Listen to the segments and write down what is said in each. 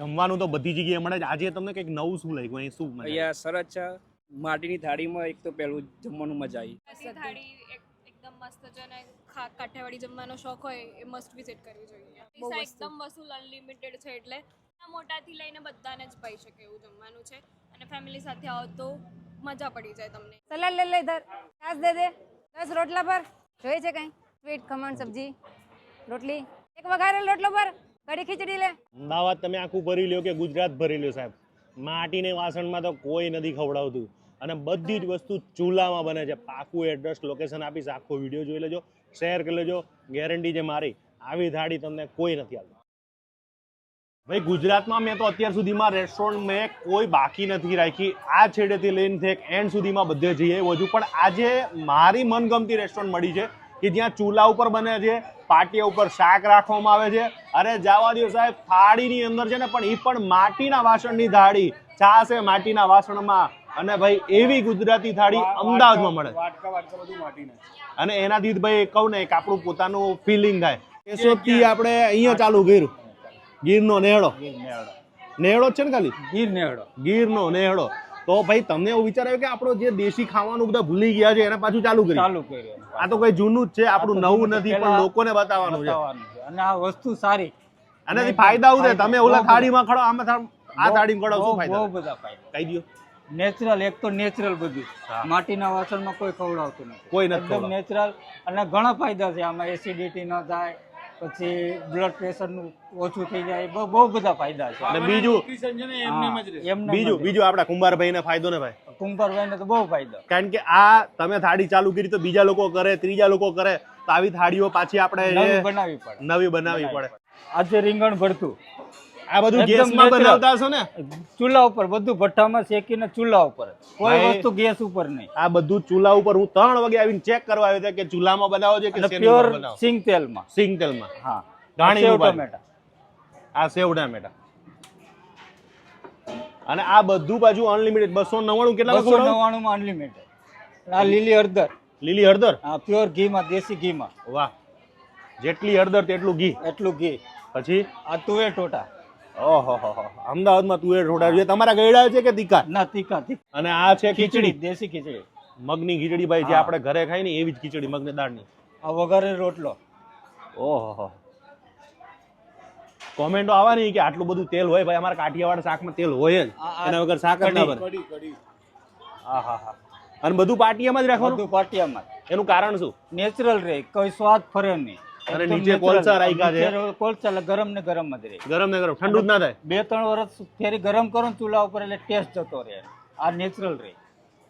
જમવાનું તો બધી જગ્યાએ મળે છે. આજે તમને કંઈક નવું શું લાગ્યું? અહીં શું મળે અહીંયા સરસ છે. માટીની થાળીમાં એક તો પેલું જમવાનું મજા આવી. થાળી એકદમ મસ્ત છે અને ખા- કાઠિયાવાડી જમવાનો શોખ હોય એ મસ્ટ વિઝિટ કરવી જોઈએ. એકદમ વસૂલ અનલિમિટેડ છે એટલે મોટાથી લઈને બધાને જ પાઈ શકે એવું જમવાનું છે. અને ફેમિલી સાથે આવો તો મજા પડી જાય તમને. સલાડ લે લે ધર છાસ દે દે. દસ રોટલા પર. જોઈએ છે કઈ? સ્વીટ ખમણ સબ્જી રોટલી. એક વઘારેલ રોટલો પર. કઢી ખીચડી લે. અમદાવાદ તમે આખું ભરી લ્યો કે ગુજરાત ભરી લ્યો સાહેબ. માટીને વાસણમાં તો કોઈ નથી ખવડાવતું. અને બધી જ વસ્તુ ચૂલામાં બને છે. પાકું એડ્રેસ લોકેશન આપીશ, આખો વીડિયો જોઈ લેજો શેર કરી લેજો. ગેરંટી છે મારી, આવી થાળી તમને કોઈ નથી આવતી. ભાઈ, ગુજરાતમાં મેં તો અત્યાર સુધીમાં રેસ્ટોરન્ટ મેં કોઈ બાકી નથી રાખી. આ છેડેથી લઈને ઠેક એન્ડ સુધીમાં બધે જઈએ વધુ. પણ આજે મારી મનગમતી રેસ્ટોરન્ટ મળી છે કે જ્યાં ચૂલા ઉપર બને છે પાટિયા ઉપર શાક રાખવામાં આવે છે. અરે જવા દો સાહેબ થાળીની અંદર છે ને પણ એ પણ માટીના વાસણની થાળી. ચા છે માટીના વાસણમાં. અને ભાઈ એવી ગુજરાતી થાળી અમદાવાદમાં મળે. અને એનાથી ભાઈ કહું ને એક આપણું પોતાનું ફિલિંગ થાય. કેશોદથી આપણે અહીંયા ચાલુ કર્યું. ગીરનો નેહડો નેહડો છે ને ખાલી? ગીર નેહડો ગીરનો નેહડો તો ભાઈ તમને એવું વિચાર આવ્યો કે આપણો જે દેશી ખાવાનું બધા ભૂલી ગયા છે એને પાછું ચાલુ કર્યું. ચાલુ કર્યું. આ તો કઈ જૂનું જ છે આપણું નવું નથી પણ લોકોને બતાવવાનું છે. અને આ વસ્તુ સારી. અને ફાયદા શું છે તમે ઓલા. થાળીમાં ખડો આમાં આ થાળીમાં ખડો શું ફાયદા? બહુ બધા ફાયદા. કહી દો નેચરલ એક તો નેચરલ બધું. માટીના વાસણમાં કોઈ ખવડાવતું નથી. કોઈ નથી નેચરલ. અને ઘણા ફાયદા છે. આમાં એસિડિટી ન થાય. પછી બ્લડ પ્રેશરનું ઓછું થઈ જાય બહુ બહુ બધા ફાયદા છે. અને બીજું? બીજું બીજું આપણા કુંભારભાઈને ફાયદો ને ભાઈ? કુંભારભાઈને તો બહુ ફાયદો. કારણ કે આ તમે થાળી ચાલુ કરી તો બીજા લોકો કરે ત્રીજા લોકો કરે તો આવી થાળીઓ પાછી આપણે નવી બનાવવી પડે. નવી બનાવવી પડે. આજે રીંગણ ભરતું. આ બધું ગેસમાં બનાવતા છો ને? ચૂલા ઉપર બધું ભઠ્ઠામાં શેકીને ચૂલા ઉપર. કોઈ વસ્તુ ગેસ ઉપર નહીં. આ બધું ચૂલા ઉપર હું ત્રણ વાગે આવીને ચેક કરવા આવ્યો કે ચૂલામાં બનાવો છે કે પ્યોર સિંગ તેલમાં. સિંગ તેલમાં. હા. ધાણીનું ટમેટા. આ સેવ ટામેટા. અને આ બધું પાછું અનલિમિટેડ બસો નવ્વાણું કેટલા બસો નવ્વાણું માં અનલિમિટેડ આ લીલી હળદર. લીલી હળદર? આ પ્યોર ઘી માં દેશી ઘીમાં. વાહ. જેટલી હળદર તેટલું ઘી. એટલું ઘી. પછી? આ તુવેર ટોટા. ઓહો અમદાવાદમાં તુવેર ઠોડા છે તમારા ગયડા છે કે તીકા ના તીખા અને આ છે ખીચડી દેશી ખીચડી. મગની ખીચડી ભાઈ જે આપણે ઘરે ખાઈ ને એવી જ ખીચડી મગની દાળની. આ વઘારે રોટલો. ઓહો કોમેન્ટો આવવાની કે આટલું બધું તેલ હોય ભાઈ અમારા કાઠિયાવાડ શાકમાં તેલ હોય જ. એના વગર શાક જ ના બને. હા હા હા. અને બધું પાટિયામાં જ રાખવાનું? બધું પાટિયામાં એનું કારણ શું? નેચરલ રહે કોઈ સ્વાદ ફરે નહીં. અને નીચે કોલસા રાખ્યા છે. કોલસા ગરમ ને ગરમ જ રહે. ગરમ ને ગરમ. ઠંડુ જ ના થાય. બે ત્રણ વર્ષ ફેરી ગરમ કરો ને ચૂલા ઉપર એટલે ટેસ્ટ જતો રહે. આ નેચરલ રહે.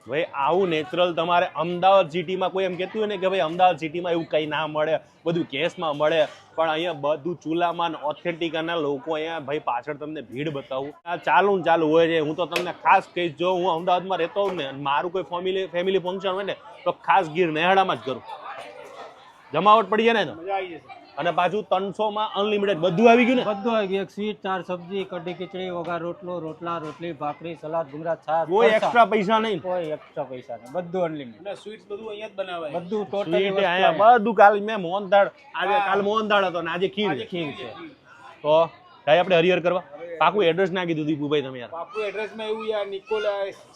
ભાઈ આવું નેચરલ તમારે અમદાવાદ સિટીમાં કોઈ એમ કહેતું હોય ને કે ભાઈ અમદાવાદ સિટીમાં એવું કંઈ ના મળે બધું કેસમાં મળે પણ અહીંયા બધું ચૂલામાં ઓથેન્ટિક અને લોકો અહીંયા ભાઈ પાછળ તમને ભીડ બતાવું. આ ચાલુ ને ચાલુ હોય છે. હું તો તમને ખાસ કહીશ જો હું અમદાવાદમાં રહેતો હોઉં ને મારું કોઈ ફેમિલી ફેમિલી ફંક્શન હોય ને તો ખાસ ગીર મેહાડામાં જ કરું. જમાવટ પડી જાય ને મજા આવી જશે. અને પાછું ત્રણસો માં અનલિમિટેડ બધું આવી ગયું ને? બધું આવી ગયું. એક સ્વીટ ચાર સબ્જી કઢી ખીચડી વઘાર રોટલો રોટલા રોટલી ભાખરી સલાદ ગુમરા છાશ કોઈ. એક્સ્ટ્રા પૈસા નહીં. કોઈ એક્સ્ટ્રા પૈસા નહીં. બધું અનલિમિટેડ અને સ્વીટ બધું અહીંયા જ બનાવાય. બધું ટોટલી અહીંયા બધું કાલ મેં મોહનદાળ આજે કાલ મોહનદાળ હતો ને આજે ખીર છે. ખીર છે. તો ભાઈ આપણે હરિહર કરવા? પાકું એડ્રેસ નાખી દીધું દીપુભાઈ તમે યાર. પાકું એડ્રેસમાં એવું યાર નિકોલ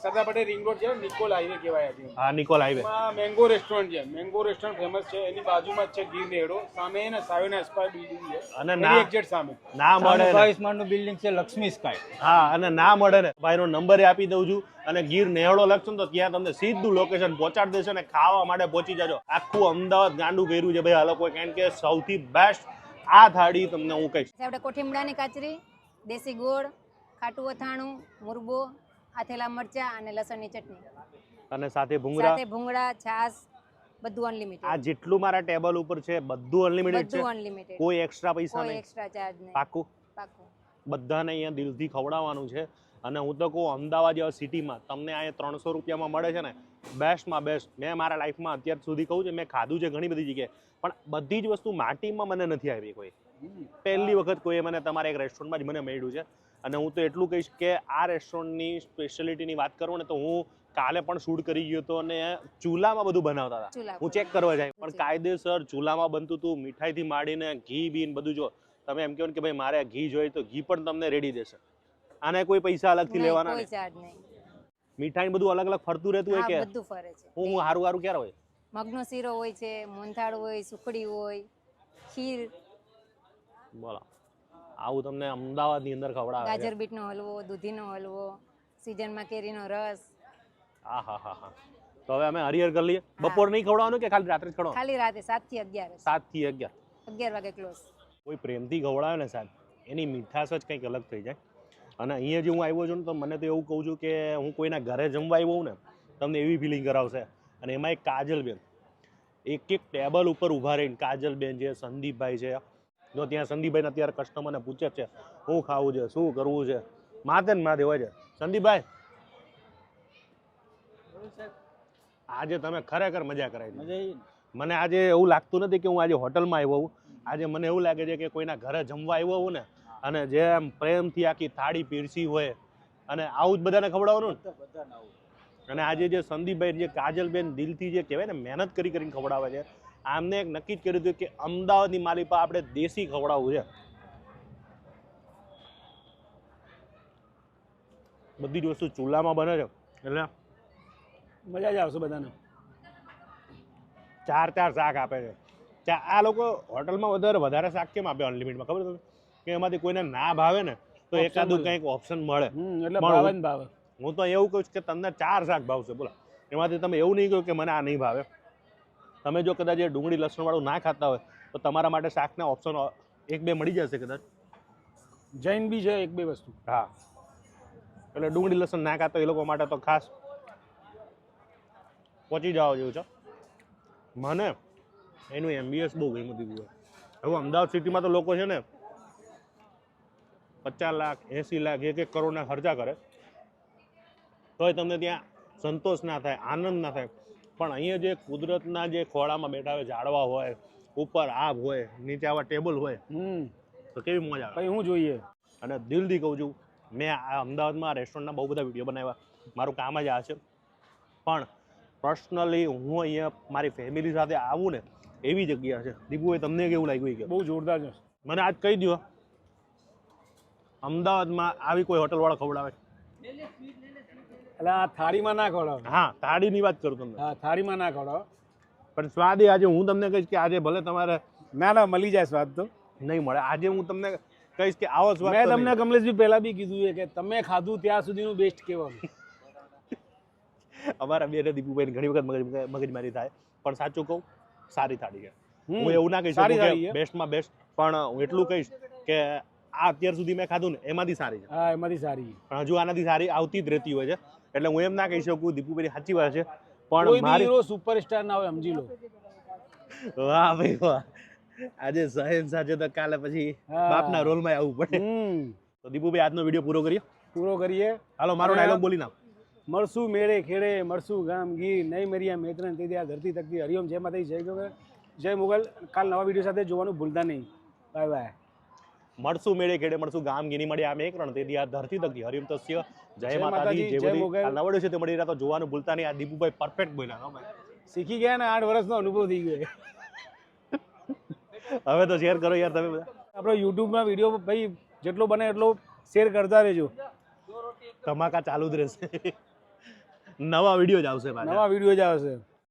સરદાર પટેલ રિંગ રોડ છે નિકોલ હાઈવે કહેવાય હજી હા નિકોલ હાઈવે મેંગો રેસ્ટોરન્ટ છે મેંગો રેસ્ટોરન્ટ ફેમસ છે એની બાજુમાં જ છે ગીર નેડો સામે ને સાયોના એસ્પાયર બિલ્ડિંગ છે. અને ના એક્ઝેક્ટ સામે. ના મળે ને. બાવીસ માળનું બિલ્ડિંગ છે લક્ષ્મી સ્કાય હા અને ના મળે ને. ભાઈનો નંબર આપી દઉં છું. અને ગીર નેહડો લખશો તો ત્યાં તમને સીધું લોકેશન પહોંચાડી દેશે અને ખાવા માટે પહોંચી જજો. આખું અમદાવાદ ગાંડું કર્યું છે ભાઈ. આ લોકોએ કારણ કે સૌથી બેસ્ટ આ થાળી તમને હું કહીશ. આપણે કોઠીમડાની કાચરી દેશી ગોળ ખાટું અથાણું મુરબો આથેલા મરચા અને લસણની ચટણી. અને સાથે ભૂંગળા? સાથે ભૂંગળા છાસ બધું આ જેટલું મારા ટેબલ ઉપર છે બધું અનલિમિટેડ બધું અનલિમિટેડ કોઈ એક્સ્ટ્રા પૈસા કોઈ નહીં? એક્સ્ટ્રા ચાર્જ નહીં. પાકું? પાકું. બધાને અહીંયા દિલથી ખવડાવવાનું છે. અને હું તો કહું અમદાવાદ જેવા સિટીમાં તમને અહીંયા ત્રણસો રૂપિયામાં મળે છે ને બેસ્ટમાં બેસ્ટ મેં મારા લાઈફમાં અત્યાર સુધી કહું છું મેં ખાધું છે ઘણી બધી જગ્યાએ. પણ બધી જ વસ્તુ માટીમાં મને નથી આવી કોઈ. પહેલી વખત કોઈએ મને તમારા એક રેસ્ટોરન્ટમાં જ મને મળ્યું છે. અને હું તો એટલું કહીશ કે આ રેસ્ટોરન્ટની સ્પેશિયાલિટીની વાત કરું ને તો હું કાલે પણ શૂટ કરી ગયો હતો અને ચૂલામાં બધું બનાવતા હતા. હું ચેક કરવા જાય. પણ કાયદેસર ચૂલામાં બનતું હતું મીઠાઈથી માંડીને ઘી બીન બધું જો તમે એમ કહો ને કે ભાઈ મારે ઘી જોઈએ તો ઘી પણ તમને રેડી દેશે. આને કોઈ પૈસા અલગથી લેવાના કોઈ મીઠાઈ બધું અલગ અલગ ફરતું રહેતું હોય કે? બધું ફરે છે. હું હારું હારું ક્યારે હોય? મગનો શીરો હોય છે મોહનથાળ હોય સુખડી હોય ખીર. બોલો. આવું તમને અમદાવાદની અંદર ખવડાવે ગાજર બીટનો હલવો દૂધીનો હલવો સિઝનમાં કેરીનો રસ. હા હા હા હા. તો હવે અમે હરિહર કરી લઈએ. બપોર નહીં ખવડાવવાનું કે ખાલી રાત્રે જ ખવડાવવાનું? ખાલી રાતે 7 થી અગિયાર સાતથી અગિયાર. અગિયાર વાગે ક્લોઝ કોઈ પ્રેમથી ખવડાવે ને સાહેબ એની મીઠાશ જ કંઈક અલગ થઈ જાય. અને અહીંયા જે હું આવ્યો છું ને તો મને તો એવું કહું છું કે હું કોઈના ઘરે જમવા આવ્યો ને તમને એવી ફિલિંગ કરાવશે. અને એમાં એક કાજલબેન. એક એક ટેબલ ઉપર ઊભા રહીને કાજલબેન છે સંદીપભાઈ છે જો ત્યાં સંદીપભાઈને અત્યારે કસ્ટમરને પૂછે છે શું ખાવું છે શું કરવું છે? માથે ને માથે હોય છે. સંદીપભાઈ? આજે તમે ખરેખર મજા કરાવી મને આજે એવું લાગતું નથી કે હું આજે હોટલમાં આવ્યો હું આજે મને એવું લાગે છે કે કોઈના ઘરે જમવા આવ્યો હું ને અને જે આમ પ્રેમથી આખી થાળી પીરસી હોય અને આવું જ બધાને ખવડાવવાનું ને? અને આજે જે સંદીપભાઈ જે કાજલબેન દિલથી જે કહેવાય ને મહેનત કરી કરીને ખવડાવે છે આમને એક નક્કી જ કર્યું હતું કે અમદાવાદની માલિપા આપણે દેશી ખવડાવવું છે. બધી જ વસ્તુ ચૂલામાં બને છે. એટલે? મજા જ આવશે બધાને. ચાર ચાર શાક આપે છે. ચા આ લોકો હોટલમાં વધારે વધારે શાક કેમ આપે અનલિમિટમાં ખબર તમને? કે એમાંથી કોઈને ના ભાવે ને તો એકાદું કંઈક ઓપ્શન મળે. એટલે ભાવે હું- ભાવે. હું તો એવું કહું છું કે તમને ચાર શાક ભાવશે બોલો. એમાંથી તમે એવું નહીં કહ્યું કે મને આ નહીં ભાવે. તમે જો કદાચ એ ડુંગળી લસણવાળું ના ખાતા હોય તો તમારા માટે શાકના ઓપ્શન એક બે મળી જશે કદાચ? જૈન બી છે એક બે વસ્તુ. હા. એટલે ડુંગળી લસણ ના ખાતા એ લોકો માટે તો ખાસ પહોંચી જવા જેવું છે. મને એનું એમબીએસ બહુ ગમ્યું દીધું હવે અમદાવાદ સિટીમાં તો લોકો છે ને પચાસ લાખ એંસી લાખ એક એક કરોડના ખર્ચા કરે. તોય તમને ત્યાં સંતોષ ના થાય આનંદ ના થાય. પણ અહીંયા જે કુદરતના જે ખોળામાં બેઠા હોય ઝાડવા હોય ઉપર આભ હોય નીચે આવા ટેબલ હોય તો કેવી મજા આવે? કઈ હું જોઈએ? અને દિલથી કહું છું મેં આ અમદાવાદમાં રેસ્ટોરન્ટના બહુ બધા વીડિયો બનાવ્યા. મારું કામ જ આ છે. પણ પર્સનલી હું અહીંયા મારી ફેમિલી સાથે આવું ને એવી જગ્યા છે. દીપુભાઈ તમને કેવું લાગ્યું કે બહુ જોરદાર છે. મને આજ કહી દો અમદાવાદમાં આવી કોઈ હોટલવાળા ખવડાવે? એટલે આ થાળીમાં ના ખવડાવ. હા થાળીની વાત કરું તમને. હા થાળીમાં ના ખવડાવ. પણ સ્વાદ એ આજે હું તમને કહીશ કે આજે ભલે તમારે ના ના મળી જાય સ્વાદ તો. નહીં મળે. આજે હું તમને કહીશ કે આવો સ્વાદ મેં તમને નહીં. કમલેશભાઈ પહેલા બી કીધું છે કે તમે ખાધું ત્યાં સુધીનું બેસ્ટ કહેવાનું. અમારા બે દીપુભાઈ ઘણી વખત મગજ મગજમારી થાય. પણ સાચું કહું સારી થાળી છે. હું એવું ના કહી સારી શકું થાળી કે બેસ્ટમાં બેસ્ટ પણ હું એટલું કહીશ કે આ અત્યાર સુધી મેં ખાધું ને એમાંથી સારી છે. હા એમાંથી સારી પણ હજુ આનાથી સારી આવતી જ રહેતી હોય છે. એટલે હું એમ ના કહી શકું દીપુભાઈ સાચી વાત છે. પણ મારી હીરો સુપરસ્ટાર ના હોય સમજી લો. વાહ ભાઈ વાહ. આજે સહેન સાથે તો કાલે પછી. બાપના રોલમાં આવવું પડે. તો દીપુભાઈ આજનો વીડિયો પૂરો કરીએ? પૂરો કરીએ. હાલો મારો ડાયલોગ બોલી નાખ. મળશું મેળે ખેડે મળશું ગામ ગીર નહીં મરિયા મેત્રણ તેથી આ ધરતી તકતી હરિઓમ જય માતાજી જય જય મુગલ. કાલ નવા વીડિયો સાથે જોવાનું ભૂલતા નહીં. બાય બાય મળશું મેળે ખેડે મળશું ગામ ગીની મળી આમ એક રણ. તેથી આ ધરતી તકતી હરિમ તસ્ય જય માતાજી જે બધી નવડ્યો છે તે મળી રહ્યા તો જોવાનું ભૂલતા નહીં આ દીપુભાઈ પરફેક્ટ બોલ્યા ભાઈ. શીખી ગયા ને આઠ વર્ષનો અનુભવ થઈ ગયો. હવે તો શેર કરો યાર તમે બધા. આપણો યુટ્યુબમાં વીડિયો ભાઈ જેટલો બને એટલો શેર કરતા રહેજો. ધમાકા ચાલુ જ રહેશે. નવા વીડિયો જ આવશે નવા વીડિયો જ આવશે.